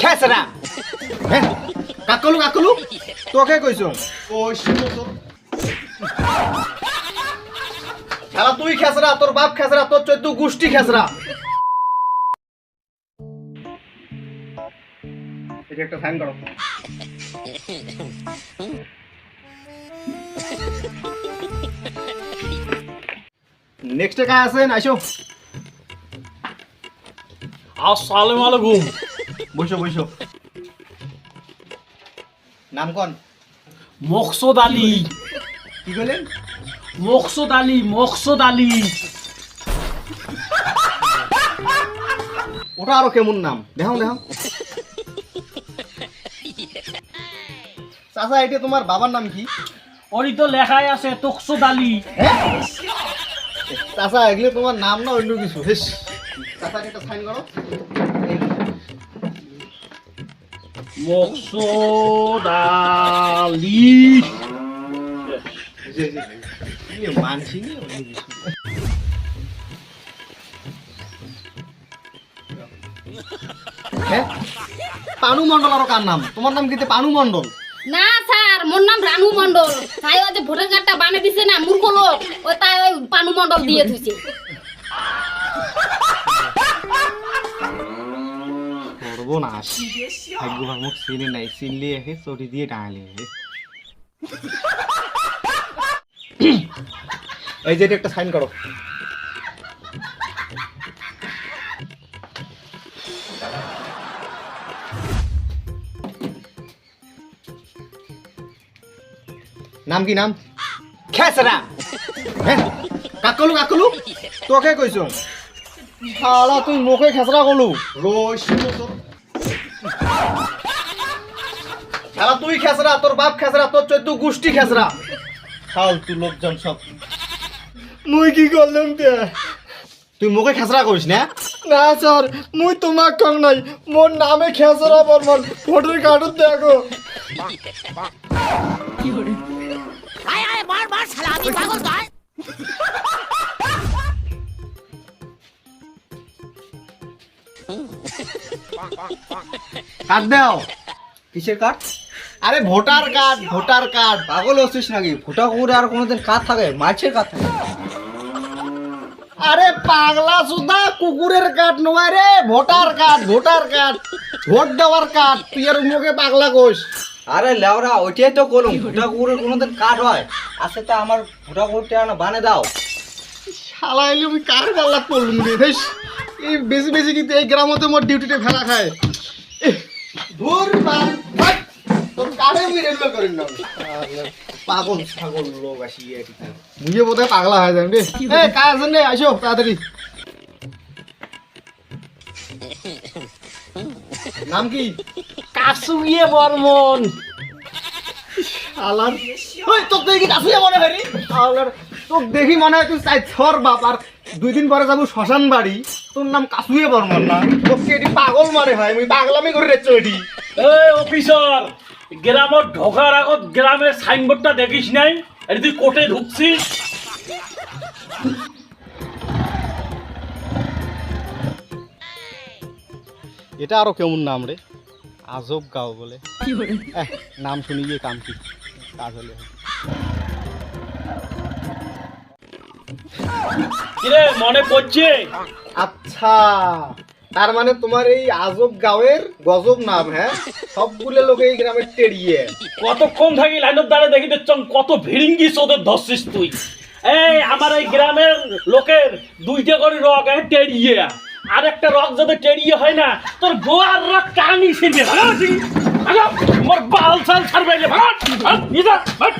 খেসরা কাকলু কাকলু, তোকে শুনো খেলা, তুই খেসরা তোর বাপ খেসরা তোর চৈদ্দ গোষ্ঠী খেসরা এটা একটা ফ্যান করো নেক্সট কাজ আছেন আইসো আসসালামু আলাইকুম বসো বসো। নাম কোন? মকসুদ আলী। কি কইলেন মকসুদ আলী মকসুদ আলী। ওটা আরও কেমন নাম? দেখাও দেখাও। চাচা এটা তোমার বাবার নাম কি? ওরই তো লেখাই আছে তকসুদ আলী। হ্যাঁ? চাচা এগুলো তোমার নাম না অন্য কিছু। চাচা এটা সাইন করো। মকসুদ আলী পানু মন্ডল আরও কার নাম? তোমার নাম কি তে পানু মন্ডল না স্যার, মোর নাম রানু মন্ডল তাই ওই যে ভোটার কার্ডটা বানিয়ে দিছে না, মূর্খ লোক ওই তাই ওই পানু মন্ডল দিয়ে দিছে সর্বনাশ ভাগ্যবান মুখ চিনি নাই চিনলি চটি দিয়ে ডাঙালি এই যে একটা সাইন করো নাম কি নাম খেসরা কাকলু কাকলু তোকে কইছ শালা তুই মুখে খেসরা কলু রোজ শালা তুই খেসরা তোর বাপ খেসরা তোর চোদ্দ গোষ্ঠী খেসরা। ফালতু লোকজন সব। মুই কি করলাম তে? তুই মুখে খেসরা করিস না? না স্যার মুই তোমাক কম নাই। মোর নামে খেসরা বর্মন। ভোটার কার্ডত দেখো। কার্ড দাও। কিসের কার্ড? আরে ভোটার কার্ড ভোটার কার্ড। পাগল হচ্ছিস নাকি? ভোটা করে আর কোনোদিন কার্ড থাকে? মাছের কার্ড থাকে। আরে পাগলা সুদা কুকুরের কার্ড নয় রে। Voter card voter card. Vote দেওয়ার কার্ড। তুই আর মুখে পাগলা কোষ আরে লেওরা ওইটাই তো করুন। ভোটা কুকুরের কোনোদিন কাঠ হয়। আসে তো আমার ভোটা কুকুরটা বানে দাও। শালা এলে আমি কার পাল্লা পড়লুম রে? বেশ। এই বেশি বেশি কিন্তু এই গ্রামতে মোর ডিউটিতে ফেলা খায়। ধুর বাল, তোর কারে করিন না পাগল ছাগল লোক আসি মুঝে বোধহয় পাগলা হয়ে রে। কাজ আছেন রে আসো তাড়াতাড়ি। নাম কি? কাসুইয়ে বর্মন। আলার। ওই তোকে দেখি কাছুয়া মনে হয় রে। আলার দেখি মনে হয় তুই চাই থর বাপ আর দুই দিন পরে যাব শ্মশান বাড়ি। তোর নাম কাছুয়ে বর্মন না? তোকে এটি পাগল মানে হয় আমি পাগলামি করে রেখছো এটি। এই অফিসার গ্রামত ঢোকার আগত গ্রামের সাইনবোর্ডটা দেখিস নাই? এটা তুই কোর্টে ঢুকছিস? এটা আরও কেমন নাম রে? আজব গাঁও বলে। নাম শুনি গিয়ে কাম কি? কাজ হলে। মনে পড়ছে? আচ্ছা। তার মানে তোমার এই আজব গাঁওয়ের গজব নাম হ্যাঁ? সবগুলো লোকে এই গ্রামে টেরিয়ে। কতক্ষণ থাকি লাইনের দাঁড়ে দেখি দেখছন কত ভিড়িঙ্গি ওদের ধরছিস তুই। এই, আমার এই গ্রামের লোকের দুইটা করে রক টেরিয়ে। আর একটা রক যদি টেরিয়ে হয় না, তোর গোয়ার রক কানি সিনে মোর বাল সাল ছাড়বে ভাট নিজা ভাট